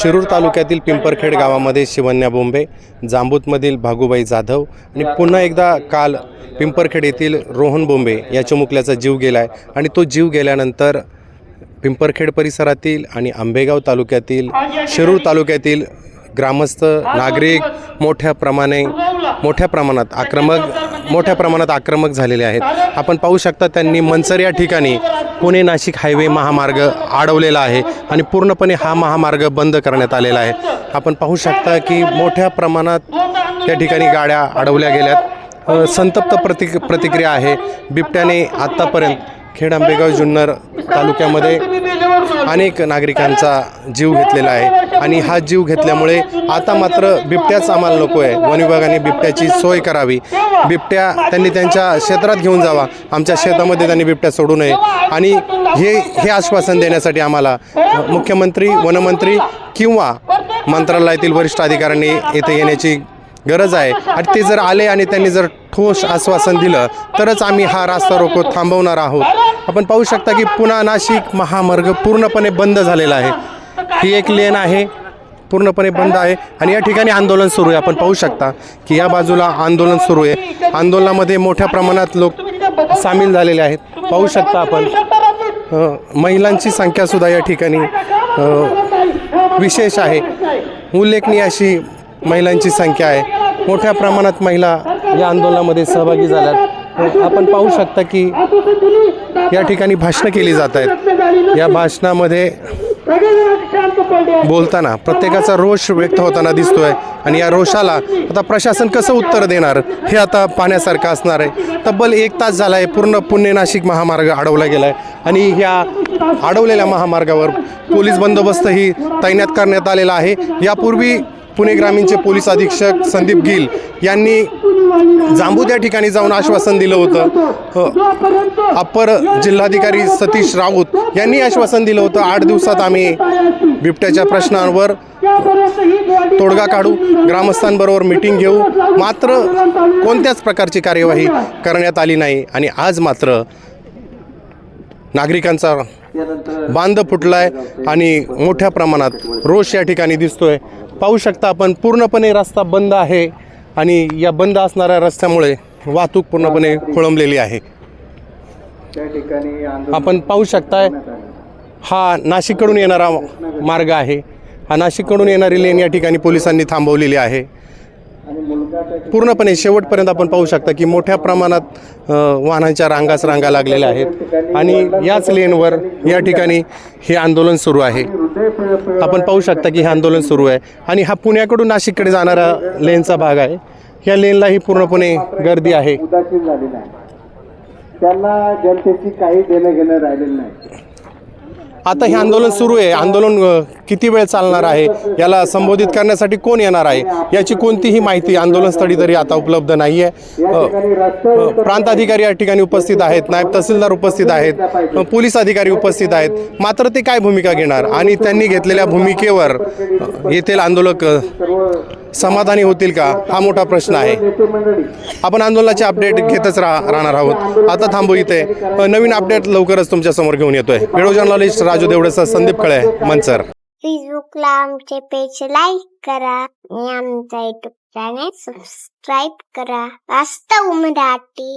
शिरूर तालुक्यातील पिंपरखेड गावामध्ये शिवन्या बोंबे जांबूतमधील भागूबाई जाधव आणि पुन्हा एकदा काल पिंपरखेड येथील रोहन बोंबे या चिमुकल्याचा जीव गेला आहे आणि तो जीव गेल्यानंतर पिंपरखेड परिसरातील आणि आंबेगाव तालुक्यातील शिरूर तालुक्यातील ग्रामस्थ नागरिक मोठ्या प्रमाणे मोठ्या प्रमाणात आक्रमक मोठ्या प्रमाणात आक्रमक झालेले आहेत. आपण पाहू शकता त्यांनी मनसर या ठिकाणी पुणे नाशिक हायवे महामार्ग अडवलेला आहे आणि पूर्णपणे हा महामार्ग बंद करण्यात आलेला आहे. आपण पाहू शकता की मोठ्या प्रमाणात त्या ठिकाणी गाड्या अडवल्या गेल्यात. संतप्त प्रतिक प्रतिक्रिया आहे बिबट्याने आत्तापर्यंत खेड आंबेगाव जुन्नर तालुक्यामध्ये अनेक नागरिकांचा जीव घेतलेला आहे. आणि हा जीव घेतल्यामुळे आता मात्र बिबट्याच आम्हाला नको आहे वन विभागाने बिबट्याची सोय करावी. बिबट्या त्यांनी त्यांच्या क्षेत्रात घेऊन जावा. आमच्या शेतामध्ये त्यांनी बिबट्या सोडू नये. आणि हे हे आश्वासन देण्यासाठी आम्हाला मुख्यमंत्री वनमंत्री किंवा मंत्रालयातील वरिष्ठ अधिकाऱ्यांनी येथे येण्याची गरज आहे. आणि ते जर आले आणि त्यांनी जर ठोस आश्वासन दिलं तरच आम्ही हा रास्ता रोको थांबवणार आहोत. आपण पाहू शकता की पुन्हा नाशिक महामार्ग पूर्णपणे बंद झालेला आहे. ही एक लेन आहे. पूर्णपणे बंद आहे. आणि या ठिकाणी आंदोलन सुरू आहे. आपण पाहू शकता की या बाजूला आंदोलन सुरू आहे. आंदोलनामध्ये मोठ्या प्रमाणात लोक सामील झालेले आहेत. पाहू शकता आपण महिलांची संख्यासुद्धा या ठिकाणी विशेष आहे. उल्लेखनीय अशी महिलांची संख्या आहे. मोठ्या प्रमाणात महिला या आंदोलनामध्ये सहभागी झाल्यात आपण पाहू शकता की या ठिकाणी भाषणं केली जात आहेत. या भाषणामध्ये बोलताना प्रत्येकाचा रोष व्यक्त होताना दिसतोय आणि या रोषाला आता प्रशासन कसं उत्तर देणार हे आता पाहण्यासारखं असणार आहे. तब्बल एक तास झाला आहे पूर्ण पुणे नाशिक महामार्ग अडवला गेला आहे आणि ह्या अडवलेल्या महामार्गावर पोलीस बंदोबस्तही तैनात करण्यात आलेला आहे. यापूर्वी पुणे ग्रामीणचे पोलीस अधीक्षक संदीप गिल यांनी जांबूत या ठिकाणी जाऊन आश्वासन दिलं होतं. अ, अप्पर जिल्हाधिकारी सतीश राऊत यांनी आश्वासन दिलं होतं आठ दिवसात आम्ही बिबट्याच्या प्रश्नांवर तोडगा काढू ग्रामस्थांबरोबर मिटिंग घेऊ मात्र कोणत्याच प्रकारची कार्यवाही करण्यात आली नाही आणि आज मात्र नागरिकांचा बांध फुटलाय आणि मोठ्या प्रमाणात रोष या ठिकाणी दिसतोय. पाहू शकता आपण पूर्णपणे रस्ता बंद आहे. आणि या बंद असणाऱ्या रस्त्यामुळे वाहतूक पूर्णपणे खोळंबलेली आहे. आपण पाहू शकताय हा नाशिककडून येणारा मार्ग आहे. हा नाशिककडून येणारी लेन या ठिकाणी पोलिसांनी थांबवलेली आहे. पूर्णपणे शेवटपर्यंत आपण पाहू शकता की मोठ्या प्रमाणात वाहनांच्या रांगाच रांगा लागलेल्या आहेत. आणि याच लेनवर या ठिकाणी हे आंदोलन सुरू आहे. आपण पाहू शकता की हे आंदोलन सुरू आहे. आणि हा पुण्याकडून नाशिककडे जाणारा लेनचा भाग आहे. या लेनलाही पूर्णपणे गर्दी आहे. उदासीन झालेला आहे. त्यांना जनतेची काही देणं घेणं राहिलेलं नाही. आता हे आंदोलन सुरू आहे. आंदोलन अ, किती वेळ चालणार आहे? याला संबोधित करण्यासाठी कोण येणार आहे? याची कोणतीही माहिती आंदोलनस्थळी तरी आता उपलब्ध नाही आहे या ठिकाणी रस्त्यावर प्रांत अधिकारी या ठिकाणी उपस्थित आहेत. नायब तहसीलदार उपस्थित आहेत. अ, पोलीस अधिकारी उपस्थित आहेत. मात्र ते काय भूमिका घेणार? आणि त्यांनी घेतलेल्या भूमिकेवर अ, येथील आंदोलक अ, सर्व समाधानी होतील का? हा मोठा प्रश्न आहे. आपण आंदोलनाचे अपडेट घेतच राह राहणार आहोत. आता थांबू इथे. नवीन अपडेट लवकरच तुमच्यासमोर घेऊन येतोय. व्हिडिओ जर्नलिस्ट राजू देवडेचा संदीप कळे मंचर फेसबुकला आमचे पेज लाईक करा आणि आमचा युट्यूब चॅनेल सबस्क्राईब करा. वास्तव मराठी.